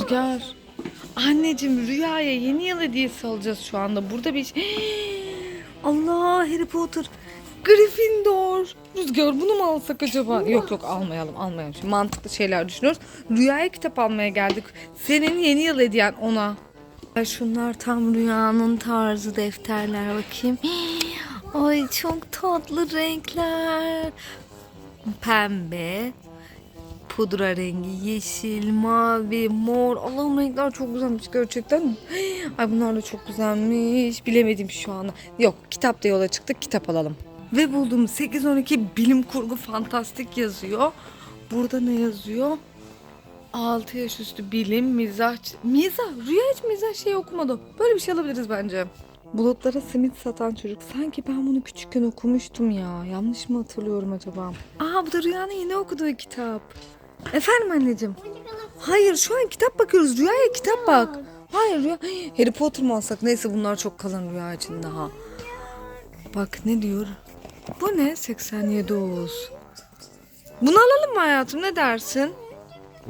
Rüzgar. Anneciğim Rüya'ya yeni yıl hediyesi alacağız şu anda. Burada bir Allah Harry Potter. Gryffindor. Rüzgar bunu mu alsak acaba? Yok yok almayalım almayalım. Şimdi mantıklı şeyler düşünüyoruz. Rüya'ya kitap almaya geldik. Senin yeni yıl hediyen ona. Şunlar tam rüyanın tarzı defterler bakayım. Ay çok tatlı renkler. Pembe, pudra rengi, yeşil, mavi, mor. Allah'ım renkler çok güzelmiş gerçekten. Ay bunlar da çok güzelmiş. Bilemedim şu anda. Yok kitapta yola çıktık kitap alalım. Ve buldum 8-12 bilim kurgu fantastik yazıyor. Burada ne yazıyor? 6 yaş üstü bilim, mizah... Mizah? Rüya hiç mizah şeyi okumadım. Böyle bir şey alabiliriz bence. Bulutlara simit satan çocuk. Sanki ben bunu küçükken okumuştum ya. Yanlış mı hatırlıyorum acaba? Aa bu da Rüya'nın yeni okuduğu kitap. Efendim anneciğim? Hayır şu an kitap bakıyoruz. Rüya'ya kitap bak. Hayır Rüya. Harry Potter mu alsak? Neyse bunlar çok kalın Rüya için daha. Bak ne diyor? Bu ne? 87 Oğuz. Bunu alalım mı hayatım? Ne dersin?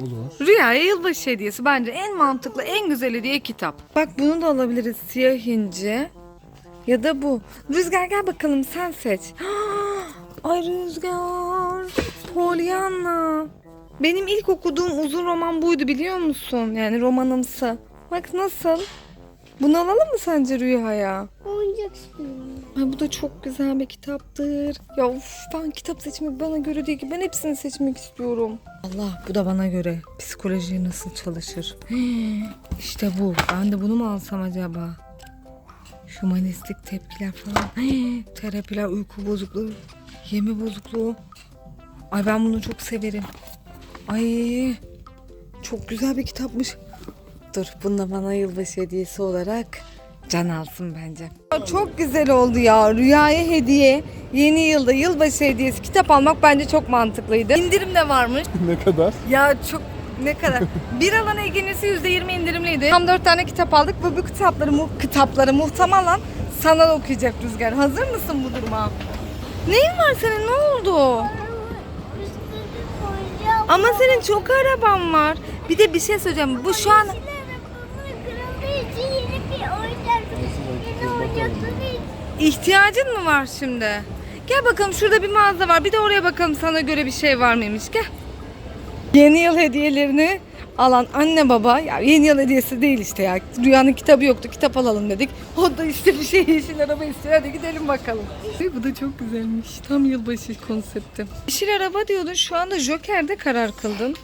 Olur. Rüya'ya yılbaşı hediyesi bence en mantıklı, en güzel hediye kitap. Bak bunu da alabiliriz siyah inci. Ya da bu. Rüzgar gel bakalım sen seç. Ay Rüzgar. Pollyanna. Benim ilk okuduğum uzun roman buydu biliyor musun? Yani romanımsı. Bak nasıl? Bunu alalım mı sence Rüya'ya? Oyuncak istiyorum. Ay bu da çok güzel bir kitaptır. Ya uf, ben kitap seçmek bana göre değil ki. Ben hepsini seçmek istiyorum. Allah bu da bana göre. Psikoloji nasıl çalışır? işte bu. Ben de bunu mu alsam acaba? Humanistik tepkiler falan. Terapiler, uyku bozukluğu, yeme bozukluğu. Ay ben bunu çok severim. Ay çok güzel bir kitapmış. Dur bunu bana yılbaşı hediyesi olarak can alsın bence. Çok güzel oldu ya. Rüyaya hediye. Yeni yılda yılbaşı hediyesi kitap almak bence çok mantıklıydı. İndirim de varmış. ne kadar? Ya çok ne kadar? Bir alan egenesi %20 indirimliydi. Tam 4 tane kitap aldık ve bu kitapları, mu kitapları muhtemelen sana okuyacak Rüzgar. Hazır mısın bu duruma? Neyin var senin? Ne oldu? Ama senin çok araban var. Bir de bir şey söyleyeceğim. Bu şu an ihtiyacın mı var şimdi? Gel bakalım şurada bir mağaza var. Bir de oraya bakalım sana göre bir şey var mıymış. Gel. Yeni yıl hediyelerini alan anne baba ya yeni yıl hediyesi değil işte ya. Rüyanın kitabı yoktu. Kitap alalım dedik. O da işte bir şey yeşil araba istiyor. Hadi gidelim bakalım. Bu da çok güzelmiş. Tam yılbaşı konsepti. Yeşil araba diyordun. Şu anda Joker'de karar kıldın.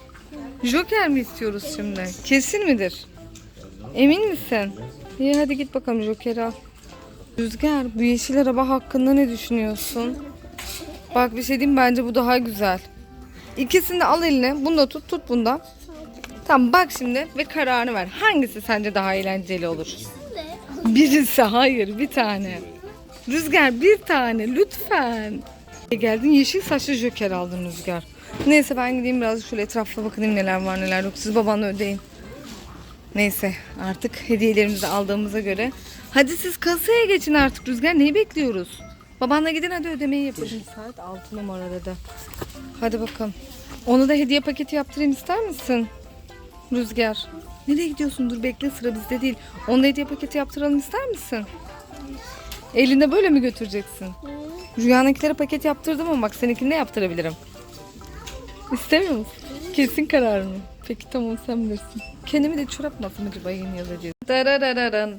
Joker mi istiyoruz şimdi? Kesin midir? Emin misin? İyi hadi git bakalım Joker'i al. Rüzgar bu yeşil araba hakkında ne düşünüyorsun? Bak bir şey diyeyim bence bu daha güzel. İkisini de al eline. Bunu da tut tut bundan. Tamam bak şimdi ve kararını ver. Hangisi sence daha eğlenceli olur? Birisi hayır bir tane. Rüzgar bir tane lütfen. Geldin yeşil saçlı joker aldın Rüzgar. Neyse ben gideyim biraz şöyle etrafa bakayım neler var neler yok. Siz babanla ödeyin. Neyse artık hediyelerimizi aldığımıza göre. Hadi siz kasaya geçin artık Rüzgar. Neyi bekliyoruz? Babanla gidin hadi ödemeyi yapın. Saat 6 numarada da. Hadi bakalım. Onu da hediye paketi yaptırayım ister misin? Rüzgar. Nereye gidiyorsun? Dur bekle sıra bizde değil. Onu hediye paketi yaptıralım ister misin? Elinde böyle mi götüreceksin? Rüyanınkileri paket yaptırdım ama bak seninkini de yaptırabilirim. İstemiyor musun? Kesin karar mı? Peki tamam sen bilirsin. Kendimi de çorap alsam acaba yeni yazacağız. Tararararam.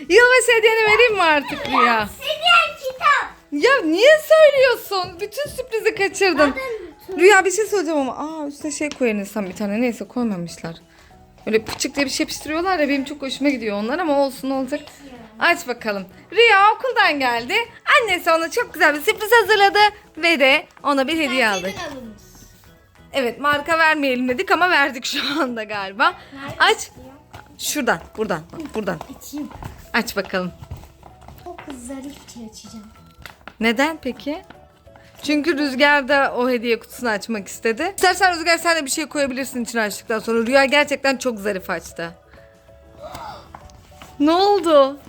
Yılbaşı hediyeni vereyim mi artık Rüya? Hediye kitap. Ya niye söylüyorsun? Bütün sürprizi kaçırdın. Rüya bir şey söyleyeceğim ama aa üstüne şey koyar insan bir tane. Neyse koymamışlar. Öyle pıçık diye bir şey pişiriyorlar ya benim çok hoşuma gidiyor onlar ama olsun olacak. Aç bakalım. Rüya okuldan geldi. Annesi ona çok güzel bir sürpriz hazırladı ve de ona bir hediye aldık. Evet marka vermeyelim dedik ama verdik şu anda galiba. Aç. Şuradan, buradan, buradan. Açayım. Aç bakalım. Çok zarif bir şey açacağım. Neden peki? Çünkü Rüzgar da o hediye kutusunu açmak istedi. İstersen Rüzgar sen de bir şey koyabilirsin içine açtıktan sonra. Rüya gerçekten çok zarif açtı. ne oldu?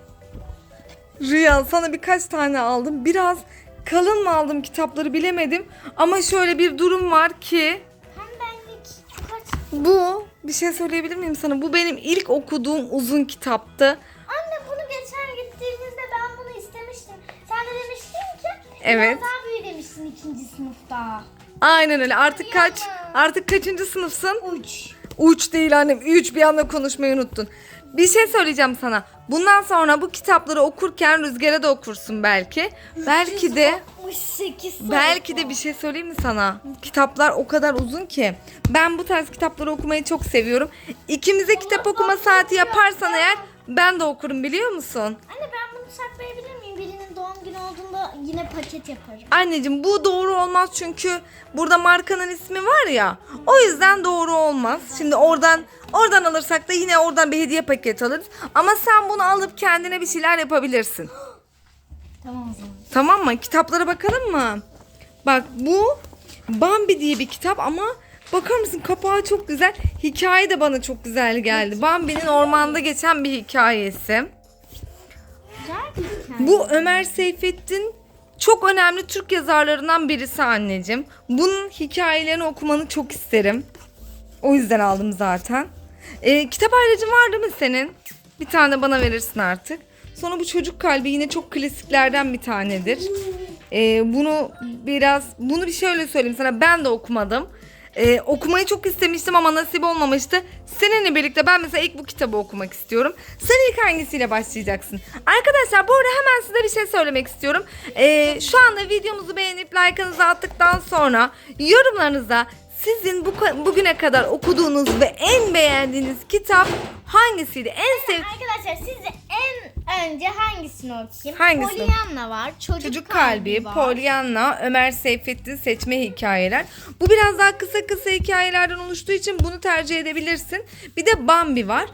Rüya sana birkaç tane aldım. Biraz kalın mı aldım kitapları bilemedim. Ama şöyle bir durum var ki Hem benlik kaç... bu bir şey söyleyebilir miyim sana? Bu benim ilk okuduğum uzun kitaptı. Evet. biraz daha büyü demiştin ikinci sınıfta. Aynen öyle. Artık kaç? Artık kaçıncı sınıfsın? Uç. Uç değil annem. Üç bir anda konuşmayı unuttun. Bir şey söyleyeceğim sana. Bundan sonra bu kitapları okurken Rüzgar'a da okursun belki. Belki de 68 belki de bir şey söyleyeyim mi sana? Kitaplar o kadar uzun ki. Ben bu tarz kitapları okumayı çok seviyorum. İkimize kitap okuma saati yaparsan eğer ben de okurum biliyor musun? Anne ben saklayabilir miyim? Birinin doğum günü olduğunda yine paket yaparım. Anneciğim bu doğru olmaz çünkü burada markanın ismi var ya. O yüzden doğru olmaz. Şimdi oradan oradan alırsak da yine oradan bir hediye paketi alırız. Ama sen bunu alıp kendine bir şeyler yapabilirsin. Tamam o zaman. Tamam mı? Kitaplara bakalım mı? Bak bu Bambi diye bir kitap ama bakar mısın kapağı çok güzel. Hikaye de bana çok güzel geldi. Bambi'nin ormanda geçen bir hikayesi. Bu Ömer Seyfettin çok önemli Türk yazarlarından birisi anneciğim. Bunun hikayelerini okumanı çok isterim. O yüzden aldım zaten. Ee, kitap ayrıcın var değil mi senin? Bir tane bana verirsin artık. Sonra bu çocuk kalbi yine çok klasiklerden bir tanedir. Ee, bunu biraz, bunu bir şöyle söyleyeyim sana. Ben de okumadım. Ee, okumayı çok istemiştim ama nasip olmamıştı. Seninle birlikte ben mesela ilk bu kitabı okumak istiyorum. Sen ilk hangisiyle başlayacaksın? Arkadaşlar bu arada hemen size bir şey söylemek istiyorum. Ee, şu anda videomuzu beğenip like'ınızı attıktan sonra yorumlarınıza sizin bu bugüne kadar okuduğunuz ve en beğendiğiniz kitap hangisiydi? En sev Arkadaşlar size en önce hangisini okuyayım? Hangisini? Pollyanna var. Çocuk, Çocuk Kalbi, var. Pollyanna, Ömer Seyfettin seçme hikayeler. Bu biraz daha kısa kısa hikayelerden oluştuğu için bunu tercih edebilirsin. Bir de Bambi var.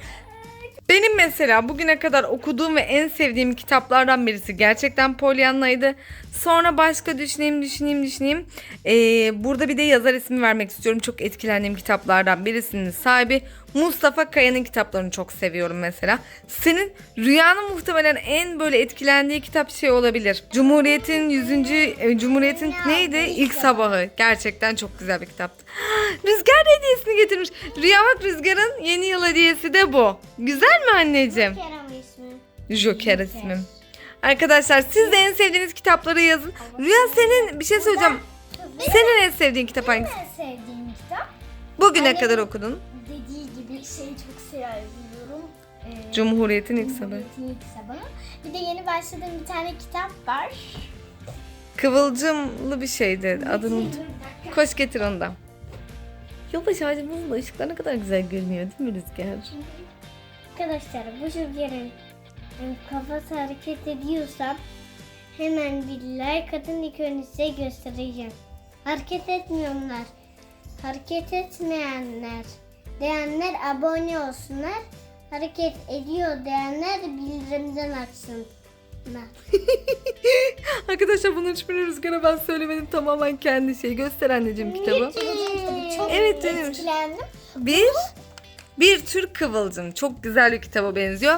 Benim mesela bugüne kadar okuduğum ve en sevdiğim kitaplardan birisi gerçekten Pollyanna'ydı. Sonra başka düşüneyim, düşüneyim, düşüneyim. Ee, burada bir de yazar ismi vermek istiyorum. Çok etkilendiğim kitaplardan birisinin sahibi Mustafa Kaya'nın kitaplarını çok seviyorum mesela. Senin Rüyanın muhtemelen en böyle etkilendiği kitap şey olabilir. Cumhuriyet'in 100. e, Cumhuriyet'in neydi? İlk sabahı. Gerçekten çok güzel bir kitaptı. Rüzgar hediyesini getirmiş. Rüya bak Rüzgar'ın yeni yıl hediyesi de bu. Güzel mi anneciğim? Kerem ismi. Joker ismim. Arkadaşlar siz de en sevdiğiniz kitapları yazın. Rüya senin bir şey söyleyeceğim. Senin en sevdiğin kitap hangisi? En sevdiğim kitap. Bugüne Annemin- kadar okudun. Dediği gibi şeyi çok seviyorum. Ee, Cumhuriyet'in ilk sabahı. Cumhuriyet'in ilk sabahı. Bir de yeni başladığım bir tane kitap var. Kıvılcımlı bir şeydi. Adını unut. Koş getir onu da. Yılbaşı ağacımızın da ışıklar ne kadar güzel görünüyor değil mi Rüzgar? Arkadaşlar bu jokerin e, kafası hareket ediyorsa hemen bir like atın ilk önce size göstereceğim. Hareket etmiyorlar. Hareket etmeyenler diyenler abone olsunlar. Hareket ediyor diyenler de bildirimden açsınlar. Arkadaşlar bunun hiçbirini Rüzgar'a ben söylemedim. Tamamen kendi şey. Göster anneciğim kitabı. Çok Evet, evet. etkilendim. Bir, bir tür kıvılcım. Çok güzel bir kitaba benziyor.